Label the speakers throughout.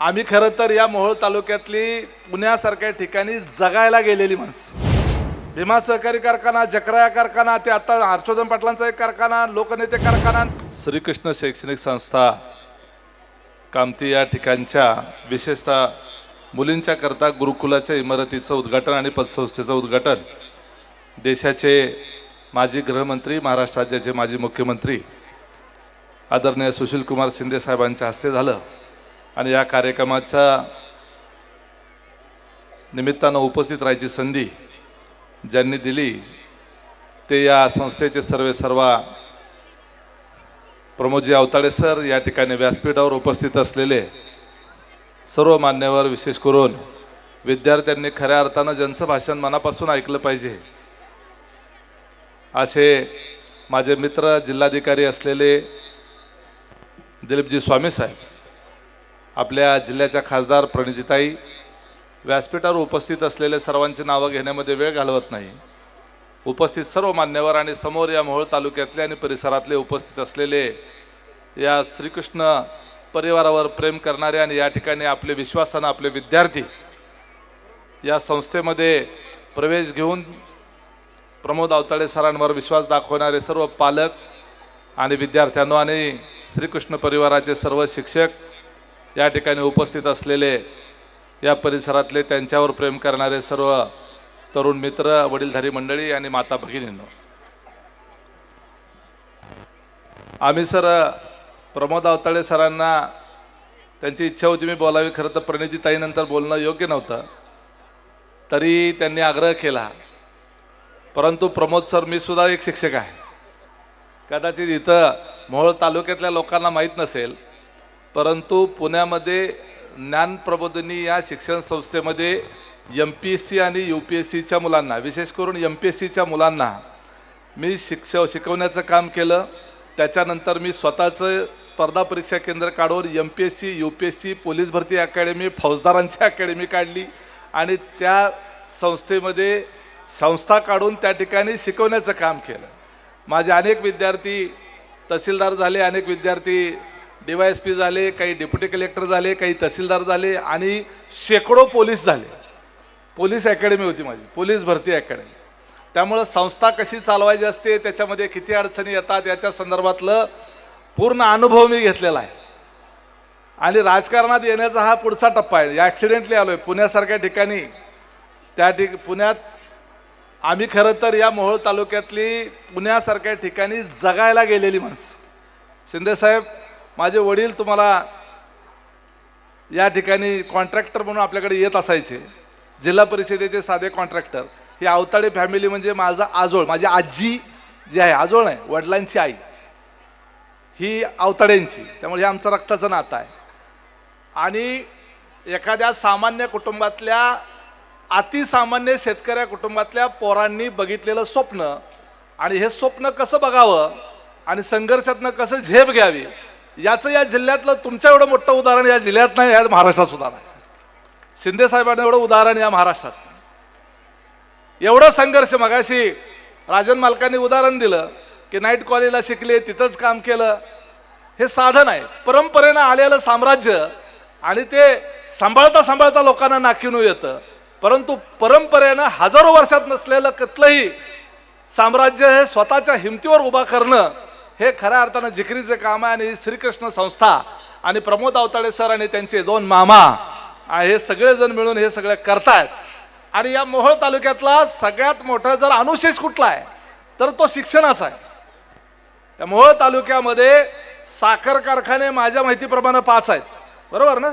Speaker 1: आम्ही खरं तर या मोहोळ तालुक्यातली पुण्यासारख्या ठिकाणी जगायला गेलेली माणसं. भीमा सहकारी कारखाना जकराया कारखाना ते आता हर्षवर्धन पाटलांचा एक कारखाना लोकनेते कारखाना. श्रीकृष्ण शैक्षणिक संस्था कामती या ठिकाणच्या विशेषतः मुलींच्या करता गुरुकुलाच्या इमारतीचं उद्घाटन आणि पतसंस्थेचं उद्घाटन. देशाचे माजी गृहमंत्री महाराष्ट्र राज्याचे माजी मुख्यमंत्री आदरणीय सुशीलकुमार शिंदे साहेबांच्या हस्ते झालं. आणि या कार्यक्रमाच्या निमित्तानं उपस्थित राहायची संधी ज्यांनी दिली ते या संस्थेचे सर्वे सर्वा प्रमोदजी अवताडे सर या ठिकाणी व्यासपीठावर उपस्थित असलेले सर्व मान्यवर विशेष करून विद्यार्थ्यांनी खऱ्या अर्थानं ज्यांचं भाषण मनापासून ऐकलं पाहिजे असे माझे मित्र जिल्हाधिकारी असलेले दिलीपजी स्वामी साहेब आपल्या जिल्ह्याच्या खासदार प्रणितीताई व्यासपीठावर उपस्थित असलेले सर्वांची नावं घेण्यामध्ये वेळ घालवत नाही. उपस्थित सर्व मान्यवर आणि समोर या मोहोळ तालुक्यातले आणि परिसरातले उपस्थित असलेले या श्रीकृष्ण परिवारावर प्रेम करणारे आणि या ठिकाणी आपले विश्वासानं आपले विद्यार्थी या संस्थेमध्ये प्रवेश घेऊन प्रमोद अवताळे सरांवर विश्वास दाखवणारे सर्व पालक आणि विद्यार्थ्यांनो आणि श्रीकृष्ण परिवाराचे सर्व शिक्षक या ठिकाणी उपस्थित असलेले या परिसरातले त्यांच्यावर प्रेम करणारे सर्व तरुण मित्र वडीलधारी मंडळी आणि माता भगिनींनो. आम्ही सर प्रमोद अवताळे सरांना त्यांची इच्छा होती मी बोलावी खरं तर प्रणितीताईनंतर बोलणं योग्य नव्हतं. तरी त्यांनी आग्रह केला. परंतु प्रमोद सर मी सुद्धा एक शिक्षक आहे. कदाचित इथं मोहोळ तालुक्यातल्या लोकांना माहीत नसेल परंतु पुण्यामध्ये ज्ञान प्रबोधनी या शिक्षण संस्थेमध्ये एम पी एस सी आणि यू पी एस सीच्या मुलांना विशेष करून एम पी एस सीच्या मुलांना मी शिक्ष शिकवण्याचं काम केलं. त्याच्यानंतर मी स्वतःचं स्पर्धा परीक्षा केंद्र काढून M P S C U P S C police भरती अकॅडमी फौजदारांची अकॅडमी काढली आणि त्या संस्थेमध्ये संस्था काढून त्या ठिकाणी शिकवण्याचं काम केलं. माझे अनेक विद्यार्थी तहसीलदार झाले अनेक विद्यार्थी डी वाय एस पी झाले काही डेप्युटी कलेक्टर झाले काही तहसीलदार झाले आणि शेकडो पोलीस झाले. पोलीस अकॅडमी होती माझी. पोलीस भरती अकॅडमी त्यामुळं संस्था कशी चालवायची असते त्याच्यामध्ये किती अडचणी येतात याच्या संदर्भातलं पूर्ण अनुभव मी घेतलेला आहे. आणि राजकारणात येण्याचा हा पुढचा टप्पा आहे. या ॲक्सिडेंटली आलो आहे पुण्यासारख्या ठिकाणी. त्या ठिक पुण्यात आम्ही खरं तर या मोहोळ तालुक्यातली पुण्यासारख्या ठिकाणी जगायला गेलेली माणसं. शिंदेसाहेब माझे वडील तुम्हाला या ठिकाणी कॉन्ट्रॅक्टर म्हणून आपल्याकडे येत असायचे. जिल्हा परिषदेचे साधे कॉन्ट्रॅक्टर ही अवताडे फॅमिली म्हणजे माझा आजोळ माझी आजी जी आहे आजोळ नाही वडिलांची आई. ही अवताड्यांची त्यामुळे हे आमचं रक्ताचं नातं आहे. आणि एखाद्या सामान्य कुटुंबातल्या अतिसामान्य शेतकऱ्या कुटुंबातल्या पोरांनी बघितलेलं स्वप्न आणि हे स्वप्न कसं बघावं आणि संघर्षातनं कसं झेप घ्यावी याचं या जिल्ह्यातलं तुमच्या एवढं मोठं उदाहरण या जिल्ह्यात नाही या महाराष्ट्रात सुद्धा नाही. शिंदे साहेबांना एवढं उदाहरण या महाराष्ट्रात एवढं संघर्ष मगाशी राजन मालकांनी उदाहरण दिलं की नाईट कॉलेजला शिकले तिथंच काम केलं. हे साधन आहे. परंपरेनं आलेलं साम्राज्य आणि ते सांभाळता सांभाळता लोकांना नाकिनू येतं. परंतु परंपरेनं हजारो वर्षात नसलेलं कुठलंही साम्राज्य हे स्वतःच्या हिमतीवर उभा करणं हे खऱ्या अर्थानं जिकरीचं काम आहे आणि श्रीकृष्ण संस्था आणि प्रमोद अवताडे सर आणि त्यांचे दोन मामा हे सगळेजण मिळून हे सगळे करतायत. आणि या मोहोळ तालुक्यातला सगळ्यात मोठा जर अनुशेष कुठला आहे तर तो शिक्षणाचा आहे. त्या मोहोळ तालुक्यामध्ये साखर कारखाने माझ्या माहितीप्रमाणे पाच आहेत. बरोबर ना?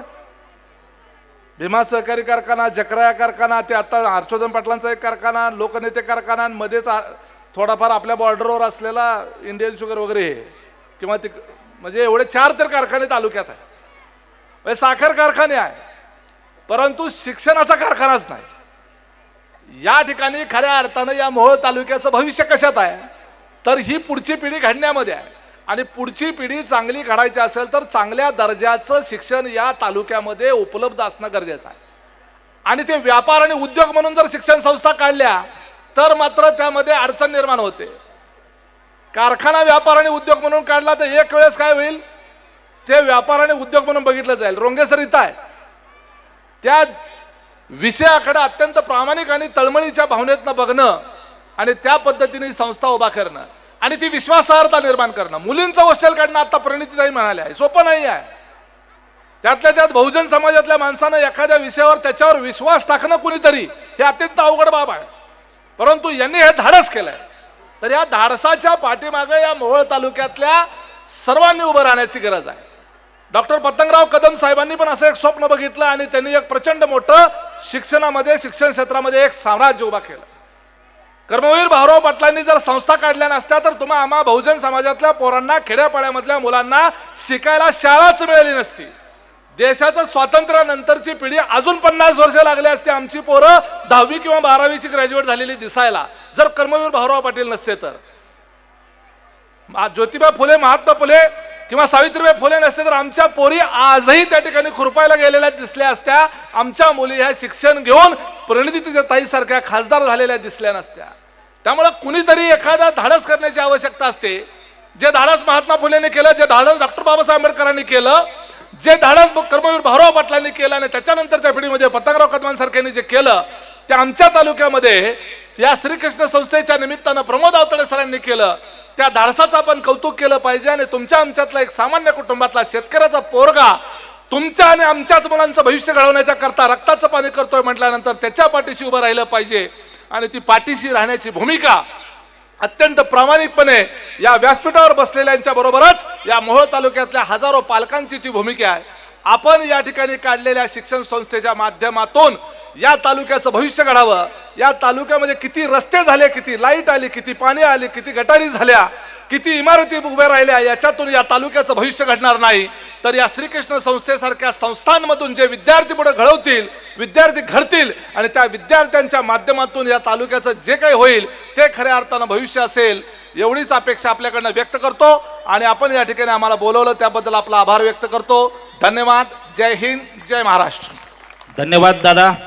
Speaker 1: भीमा सहकारी कारखाना जकराया कारखाना ते आता हर्षवर्धन पाटलांचा एक कारखाना लोकनेते कारखाना मध्येच थोडाफार आपल्या बॉर्डरवर असलेला इंडियन शुगर वगैरे हे किंवा ती म्हणजे एवढे चार तर कारखाने तालुक्यात आहे म्हणजे साखर कारखाने आहे परंतु शिक्षणाचा कारखानाच नाही. या ठिकाणी खऱ्या अर्थानं या मोहोळ तालुक्याचं भविष्य कशात आहे तर ही पुढची पिढी घडण्यामध्ये आहे. आणि पुढची पिढी चांगली घडायची असेल तर चांगल्या दर्जाचं शिक्षण या तालुक्यामध्ये उपलब्ध असणं गरजेचं आहे. आणि ते व्यापार आणि उद्योग म्हणून जर शिक्षण संस्था काढल्या तर मात्र त्यामध्ये अडचण निर्माण होते. कारखाना व्यापार आणि उद्योग म्हणून काढला तर एक वेळेस काय होईल? ते व्यापार आणि उद्योग म्हणून बघितलं जाईल. रोंगेसर इथं आहे. त्या विषयाकडे अत्यंत प्रामाणिक आणि तळमळीच्या भावनेतनं बघणं आणि त्या पद्धतीने संस्था उभा करणं आणि ती विश्वासार्हता निर्माण करणं. मुलींचं हॉस्टेल काढणं आता परिणितीताई म्हणाले आहे सोपं नाही आहे. त्यातल्या त्यात बहुजन समाजातल्या माणसानं एखाद्या विषयावर त्याच्यावर विश्वास टाकणं कुणीतरी हे अत्यंत अवघड बाब आहे. परंतु यांनी हे धाडस केलंय. तर या धाडसाच्या पाठीमागे या मोहोळ तालुक्यातल्या सर्वांनी उभं राहण्याची गरज आहे. डॉक्टर पतंगराव कदम साहेबांनी पण असं एक स्वप्न बघितलं आणि त्यांनी एक प्रचंड मोठं शिक्षणामध्ये शिक्षण क्षेत्रामध्ये एक साम्राज्य उभा केलं. कर्मवीर भाऊराव पाटलांनी जर संस्था काढल्या नसत्या तर तुम्हा आम्हा बहुजन समाजातल्या पोरांना खेड्यापाड्यामधल्या मुलांना शिकायला शाळाच मिळाली नसती. देशाचं स्वातंत्र्यानंतरची पिढी अजून पन्नास वर्ष लागली असते आमची पोरं. दहावी किंवा बारावीची ग्रॅज्युएट झालेली दिसायला. जर कर्मवीर भाऊराव पाटील नसते तर. ज्योतिबा फुले महात्मा फुले किंवा सावित्रीबाई फुले नसते तर आमच्या पोरी आजही त्या ठिकाणी खुरपायला गेलेल्या दिसल्या असत्या. आमच्या मुली ह्या शिक्षण घेऊन प्रणिती ताईसारख्या खासदार झालेल्या दिसल्या नसत्या. त्यामुळे कुणीतरी एखादा धाडस करण्याची आवश्यकता असते. जे धाडस महात्मा फुलेने केलं जे धाडस डॉक्टर बाबासाहेब आंबेडकरांनी केलं जे धाडस कर्मवीर भाऊराव पाटलांनी केलं आणि त्याच्यानंतरच्या पिढीमध्ये पतंगराव कदमांसारख्यांनी जे केलं ते आमच्या तालुक्यामध्ये या श्रीकृष्ण संस्थेच्या निमित्तानं प्रमोद आवतडे सरांनी केलं. त्या धाडसाचं आपण कौतुक केलं पाहिजे आणि तुमच्या आमच्यातला एक सामान्य कुटुंबातला शेतकऱ्याचा पोरगा तुमच्या आणि आमच्याच मुलांचं भविष्य घडवण्याच्या करता रक्ताचं पाणी करतोय म्हटल्यानंतर त्याच्या पाठीशी उभं राहिलं पाहिजे आणि ती पाठीशी राहण्याची भूमिका अत्यंत प्रामाणिकपणे या व्यासपीठावर बसलेल्यांच्या बरोबरच या मोहोळ तालुक्यातल्या हजारो पालकांची ती भूमिका आहे. आपण या ठिकाणी काढलेल्या शिक्षण संस्थेच्या माध्यमातून या तालुक्याचं भविष्य घडावं. या तालुक्यामध्ये किती रस्ते झाले किती लाइट आली किती पाणी आली किती गटारी झाल्या किती इमारती उभ्या राहिल्या याच्यातून या तालुक्याचं भविष्य घडणार नाही. तर या श्रीकृष्ण संस्थेसारख्या संस्थांमधून जे विद्यार्थी पुढे घडवतील विद्यार्थी घडतील आणि त्या विद्यार्थ्यांच्या माध्यमातून या तालुक्याचं जे काही होईल ते खऱ्या अर्थानं भविष्य असेल एवढीच अपेक्षा आपल्याकडनं व्यक्त करतो. आणि आपण या ठिकाणी आम्हाला बोलवलं त्याबद्दल आपला आभार व्यक्त करतो. धन्यवाद. जय हिंद. जय महाराष्ट्र.
Speaker 2: धन्यवाद दादा.